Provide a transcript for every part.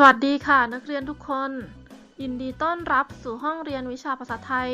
สวัสดีค่ะ นักเรียนทุกคน ยินดีต้อนรับสู่ห้องเรียนวิชาภาษาไทย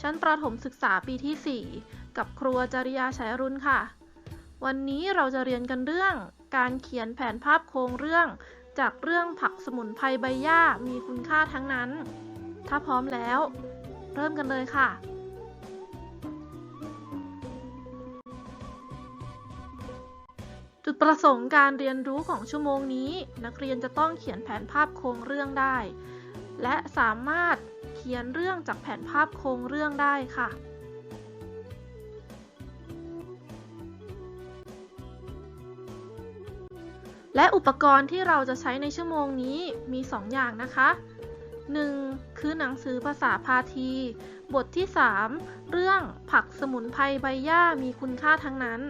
ชั้นประถมศึกษาปีที่ 4 กับครัวจริยาชัยรุณค่ะ วันนี้เราจะเรียนกันเรื่อง การเขียนแผนภาพโครงเรื่อง จากเรื่องผักสมุนไพรใบหญ้ามีคุณค่าทั้งนั้น ถ้าพร้อมแล้ว เริ่มกันเลยค่ะ ประสงค์การเรียนรู้ของชั่วโมงนี้ นักเรียนจะต้องเขียนแผนภาพโครงเรื่องได้ และสามารถเขียนเรื่องจากแผนภาพโครงเรื่องได้ค่ะ และอุปกรณ์ที่เราจะใช้ในชั่วโมงนี้มี 2 อย่างนะคะ 1. คือหนังสือภาษาพาที บทที่ 3 เรื่องผักสมุนไพรใบหญ้ามีคุณค่าทั้งนั้น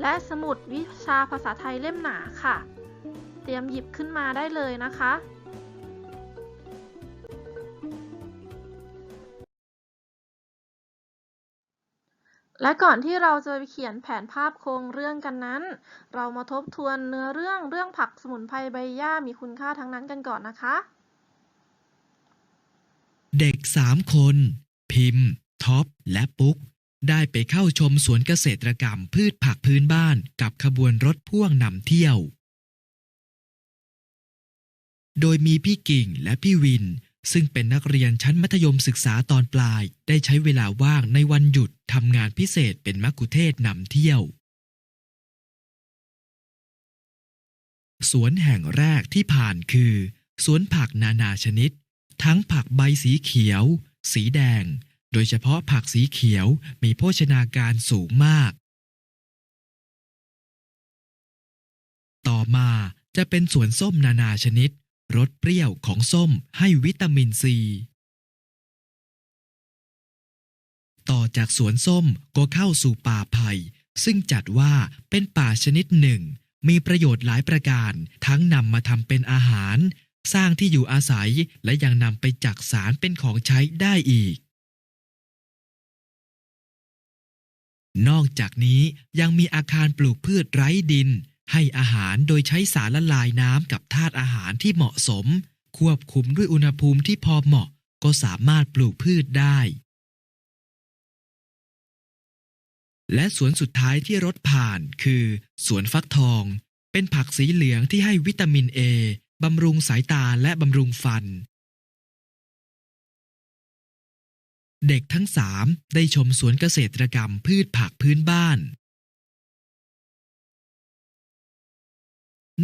และสมุดวิชาภาษาไทยเล่มหนาค่ะ เตรียมหยิบขึ้นมาได้เลยนะคะ และก่อนที่เราจะไปเขียนแผนภาพโครงเรื่องกันนั้น เรามาทบทวนเนื้อเรื่องเรื่องผักสมุนไพรใบหญ้ามีคุณค่าทั้งนั้นกันก่อนนะคะเด็กสามคน พิมพ์ ท็อป และปุ๊ก ได้ไปเข้าชมสวนเกษตรกรรมพืชผักพื้นบ้านกับขบวนรถพ่วงนำเที่ยว โดยมีพี่กิ่งและพี่วิน ซึ่งเป็นนักเรียนชั้นมัธยมศึกษาตอนปลาย ได้ใช้เวลาว่างในวันหยุดทำงานพิเศษเป็นมักคุเทศนำเที่ยวสวนแห่งแรกที่ผ่านคือ สวนผักนานาชนิด ทั้งผักใบสีเขียว สีแดง โดยเฉพาะผักสีเขียวมีโภชนาการสูงมาก ต่อมาจะเป็นสวนส้มนานาชนิด รสเปรี้ยวของส้มให้วิตามินซี ต่อจากสวนส้มก็เข้าสู่ป่าไผ่ซึ่งจัดว่าเป็นป่าชนิดหนึ่ง มีประโยชน์หลายประการ ทั้งนำมาทำเป็นอาหาร สร้างที่อยู่อาศัยและยังนำไปจักสารเป็นของใช้ได้อีก นอกจากนี้ยังมีอาคารปลูกพืชไร้ดิน ให้อาหารโดยใช้สารละลายน้ำกับธาตุอาหารที่เหมาะสม ควบคุมด้วยอุณหภูมิที่พอเหมาะ ก็สามารถปลูกพืชได้ และสวนสุดท้ายที่รถผ่านคือ สวนฟักทอง เป็นผักสีเหลืองที่ให้วิตามินเอ บำรุงสายตาและบำรุงฟัน เด็กทั้งสามได้ชมสวนเกษตรกรรมพืชผักพื้นบ้าน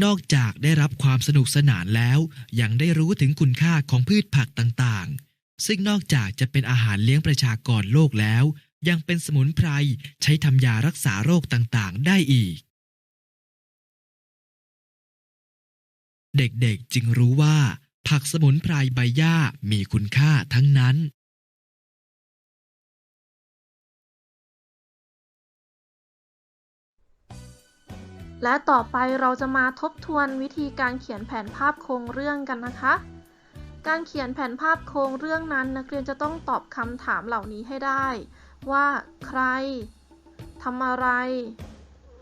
นอกจากได้รับความสนุกสนานแล้ว ยังได้รู้ถึงคุณค่าของพืชผักต่างๆ ซึ่งนอกจากจะเป็นอาหารเลี้ยงประชากรโลกแล้ว ยังเป็นสมุนไพรใช้ทำยารักษาโรคต่างๆ ได้อีก เด็กๆจึงรู้ว่า ผักสมุนไพรใบหญ้ามีคุณค่าทั้งนั้น และต่อไปเราจะมาทบทวนวิธีการเขียนแผนภาพโครงเรื่องกันนะคะ การเขียนแผนภาพโครงเรื่องนั้น นักเรียนจะต้องตอบคำถามเหล่านี้ให้ได้ ว่า ใครทำอะไร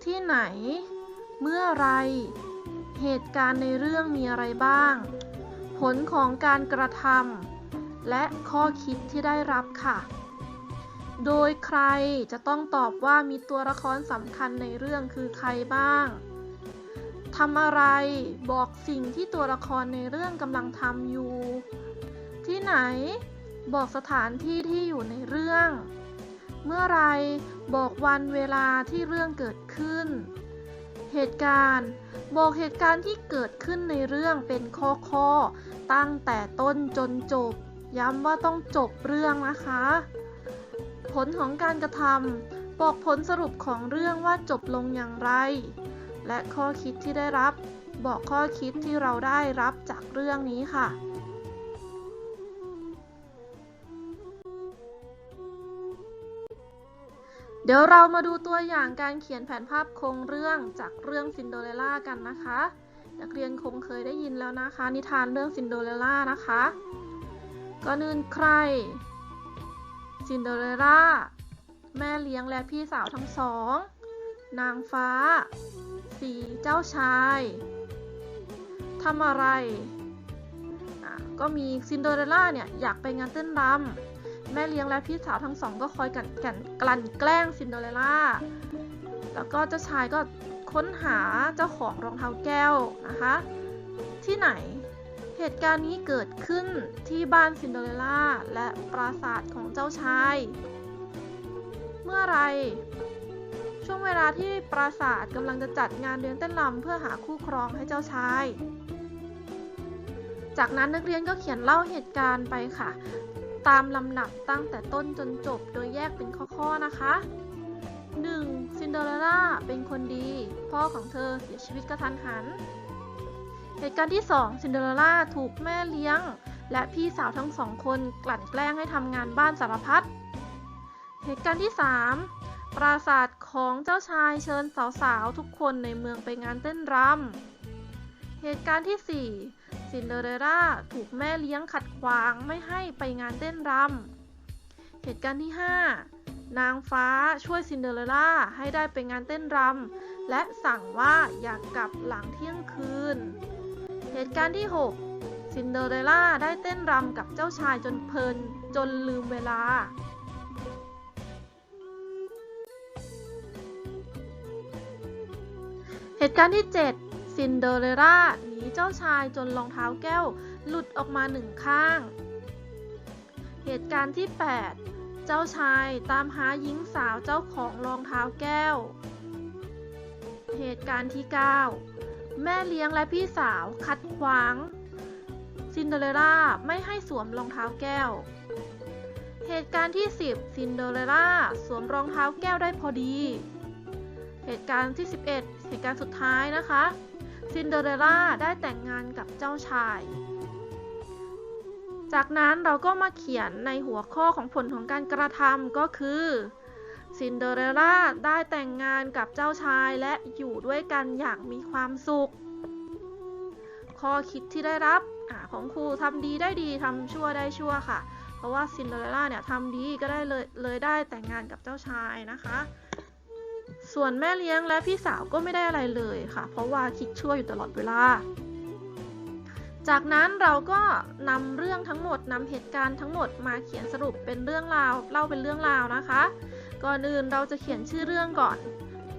ที่ไหน เมื่อไร เหตุการณ์ในเรื่องมีอะไรบ้าง ผลของการกระทำและข้อคิดที่ได้รับค่ะ โดยใครจะต้องตอบว่ามีตัวละครสำคัญในเรื่องคือใครบ้างทำอะไรบอกสิ่งที่ตัวละครในเรื่องกำลังทำอยู่ ที่ไหนบอกสถานที่ที่อยู่ในเรื่อง เมื่อไรบอกวันเวลาที่เรื่องเกิดขึ้น เหตุการณ์ บอกเหตุการณ์ที่เกิดขึ้นในเรื่องเป็นข้อข้อๆตั้งแต่ต้นจนจบ ย้ำว่าต้องจบเรื่องนะคะ ผลของการกระทำบอกผลสรุปของเรื่องว่าจบลงอย่างไร และข้อคิดที่ได้รับ บอกข้อคิดที่เราได้รับจากเรื่องนี้ค่ะ เดี๋ยวเรามาดูตัวอย่างการเขียนแผนภาพโครงเรื่องจากเรื่องซินโดเรลล่ากันนะคะ นักเรียนคงเคยได้ยินแล้วนะคะ นิทานเรื่องซินโดเรลล่านะคะก่อนอื่นใคร ซินเดเรลล่า แม่เลี้ยงและพี่สาวทั้งสอง นางฟ้า สีเจ้าชายทำอะไร ก็มีซินเดเรลล่าเนี่ย อยากไปงานเต้นรำ แม่เลี้ยงและพี่สาวทั้งสองก็คอยกันกันกลั่นแกล้งซินเดอเรลล่า แล้วก็เจ้าชายก็ค้นหาเจ้าของรองเท้าแก้วนะคะ ที่ไหนเหตุการณ์นี้เกิดขึ้นที่บ้านซินเดอเรลล่าและปราสาทของเจ้าชาย เมื่อไร ช่วงเวลาที่ปราสาทกำลังจะจัดงานเลี้ยงเต้นรำเพื่อหาคู่ครองให้เจ้าชาย จากนั้นนักเรียนก็เขียนเล่าเหตุการณ์ไปค่ะ ตามลำดับตั้งแต่ต้นจนจบโดยแยกเป็นข้อ ๆ นะคะ 1. ซินเดอเรลล่าเป็นคนดี พ่อของเธอเสียชีวิตกระทันหัน เหตุการณ์ที่ 2 ซินเดอเรลล่าถูกแม่เลี้ยง และพี่สาวทั้งสองคนกลั่นแกล้งให้ทำงานบ้านสารพัด เหตุการณ์ที่ 3 ปราสาทของเจ้าชายเชิญสาวๆ ทุกคนในเมืองไปงานเต้นรำ เหตุการณ์ที่ 4 ซินเดอเรล่าถูกแม่เลี้ยงขัดขวางไม่ให้ไปงานเต้นรำ เหตุการณ์ที่ 5 นางฟ้าช่วยซินเดอเรล่าให้ได้ไปงานเต้นรำ และสั่งว่าอยากกลับหลังเที่ยงคืน เหตุการณ์ที่ 6 ซินเดอเรลล่าได้เต้นรำกับเจ้าชายจนเพลินจนลืมเวลาเหตุการณ์ที่ 7 ซินเดอเรล่าหนีเจ้าชายจนรองเท้าแก้ว หลุดออกมาหนึ่งข้าง เหตุการณ์ที่ 8 เจ้าชายตามหาหญิงสาวเจ้าของรองเท้าแก้ว เหตุการณ์ที่ 9 แม่เลี้ยงและพี่สาวคัดขวาง ซินเดอเรล่าไม่ให้สวมรองเท้าแก้ว เหตุการณ์ที่ 10 ซินเดอเรลล่าสวมรองเท้าแก้วได้พอดี เหตุการณ์ที่ 11เหตุการณ์สุดท้ายนะคะ ซินเดอเรลล่าได้แต่งงานกับเจ้าชาย จากนั้นเราก็มาเขียนในหัวข้อของผลของการกระทำก็คือซินเดอเรลล่าได้แต่งงานกับเจ้าชายและอยู่ด้วยกันอย่างมีความสุข ข้อคิดที่ได้รับอของครูทำดีได้ดีทำชั่วได้ชั่วค่ะ เพราะว่าซินเดอเรลล่าเนี่ยทำดีก็ได้เลยเลยได้แต่งงานกับเจ้าชายนะคะ ส่วนแม่เลี้ยงและพี่สาวก็ไม่ได้อะไรเลยค่ะ เพราะว่าคิดชั่วอยู่ตลอดเวลา จากนั้นเราก็นำเรื่องทั้งหมดนำเหตุการณ์ทั้งหมดมาเขียนสรุปเป็นเรื่องราวเล่าเป็นเรื่องราวนะคะ ก่อนอื่นเราจะเขียนชื่อเรื่องก่อน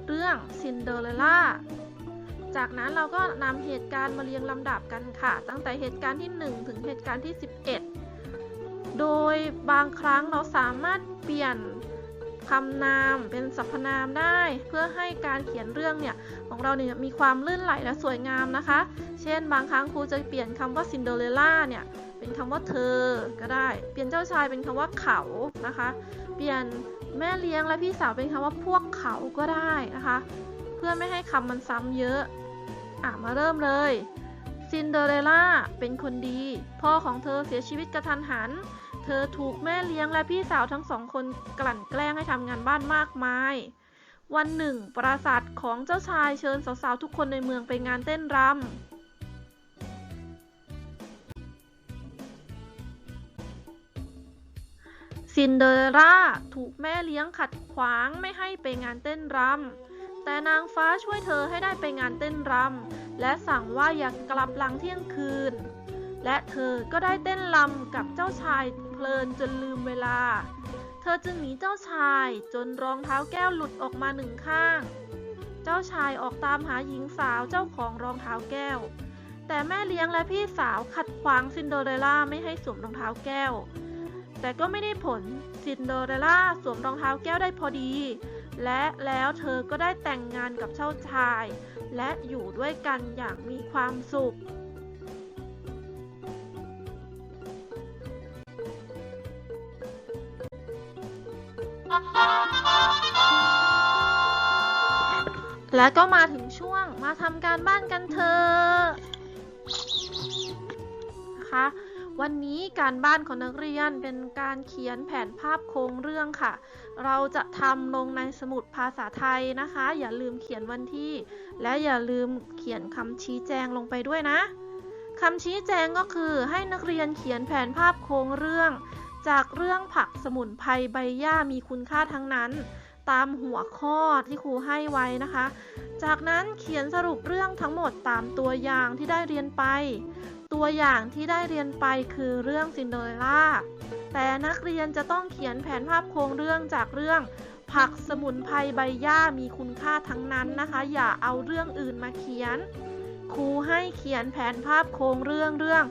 เรื่องซินเดอเรลล่าจากนั้นเราก็นำเหตุการณ์มาเรียงลำดับกันค่ะ ตั้งแต่เหตุการณ์ที่ 1 ถึงเหตุการณ์ที่ 11 โดยบางครั้งเราสามารถเปลี่ยน คำนามเป็นสรรพนามได้ เพื่อให้การเขียนเรื่องเนี่ยของเราเนี่ยมีความลื่นไหลและสวยงามนะคะ เช่น บางครั้งครูจะเปลี่ยนคำว่าซินเดอเรลล่าเนี่ยเป็นคำว่าเธอก็ได้ เปลี่ยนเจ้าชายเป็นคำว่าเขานะคะ เปลี่ยนแม่เลี้ยงและพี่สาวเป็นคำว่าพวกเขาก็ได้นะคะ เพื่อไม่ให้คำมันซ้ำเยอะ อะมาเริ่มเลยซินเดอเรลล่าเป็นคนดี พ่อของเธอเสียชีวิตกระทันหัน ธอถูกแม่เลี้ยงและพี่สาวทั้งสองคนกลั่นแกล้งให้ทำงานบ้านมากมาย วันหนึ่ง ปราสาทของเจ้าชายเชิญสาวๆทุกคนในเมืองไปงานเต้นรำซินเดอเรลล่าถูกแม่เลี้ยงขัดขวางไม่ให้ไปงานเต้นรำ แต่นางฟ้าช่วยเธอให้ได้ไปงานเต้นรำ และสั่งว่าอย่ากกลับหลังเที่ยงคืน และเธอก็ได้เต้นรำกับเจ้าชาย เพลินจนลืมเวลา เธอจึงหนีเจ้าชายจนรองเท้าแก้วหลุดออกมาหนึ่งข้าง เจ้าชายออกตามหาหญิงสาวเจ้าของรองเท้าแก้ว แต่แม่เลี้ยงและพี่สาวขัดขวางซินเดอเรลล่าไม่ให้สวมรองเท้าแก้ว แต่ก็ไม่ได้ผลซินเดอเรลล่าสวมรองเท้าแก้วได้พอดี และแล้วเธอก็ได้แต่งงานกับเจ้าชาย และอยู่ด้วยกันอย่างมีความสุข และก็มาถึงช่วงมาทำการบ้านกันเถอะนะคะวันนี้การบ้านของนักเรียนเป็นการเขียนแผนภาพโครงเรื่องค่ะ เราจะทำลงในสมุดภาษาไทยนะคะ อย่าลืมเขียนวันที่ และอย่าลืมเขียนคำชี้แจงลงไปด้วยนะคำชี้แจงก็คือให้นักเรียนเขียนแผนภาพโครงเรื่อง จากเรื่องผักสมุนไพรใบหญ้ามีคุณค่าทั้งนั้น ตามหัวข้อที่ครูให้ไว้นะคะ จากนั้นเขียนสรุปเรื่องทั้งหมดตามตัวอย่างที่ได้เรียนไป ตัวอย่างที่ได้เรียนไปคือเรื่องซินเดอเรลล่า แต่นักเรียนจะต้องเขียนแผนภาพโครงเรื่องจากเรื่องผักสมุนไพรใบหญ้ามีคุณค่าทั้งนั้นนะคะ อย่าเอาเรื่องอื่นมาเขียน ครูให้เขียนแผนภาพโครงเรื่องเรื่อง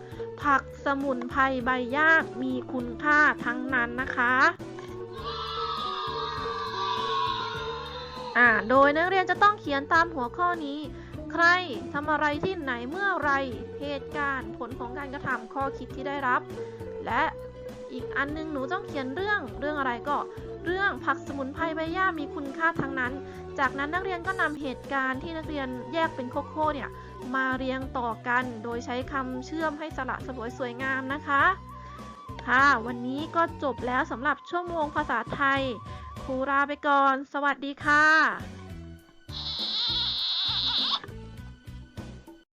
ผักสมุนไพรใบหญ้ามีคุณค่าทั้งนั้นนะคะอ่าโดยนักเรียนจะต้องเขียนตามหัวข้อนี้ ใครทำอะไรที่ไหนเมื่อไรเหตุการณ์ผลของการกระทำข้อคิดที่ได้รับ และอีกอันนึงหนูต้องเขียนเรื่องเรื่องอะไรก็ เรื่องผักสมุนไพรใบหญ้ามีคุณค่าทั้งนั้น จากนั้นนักเรียนก็นำเหตุการณ์ที่นักเรียนแยกเป็นโคๆเนี่ย มาเรียงต่อกัน โดยใช้คำเชื่อมให้สละสลวยสวยงามนะคะ ค่ะ วันนี้ก็จบแล้วสำหรับชั่วโมงภาษาไทยครูลาไปก่อน สวัสดีค่ะ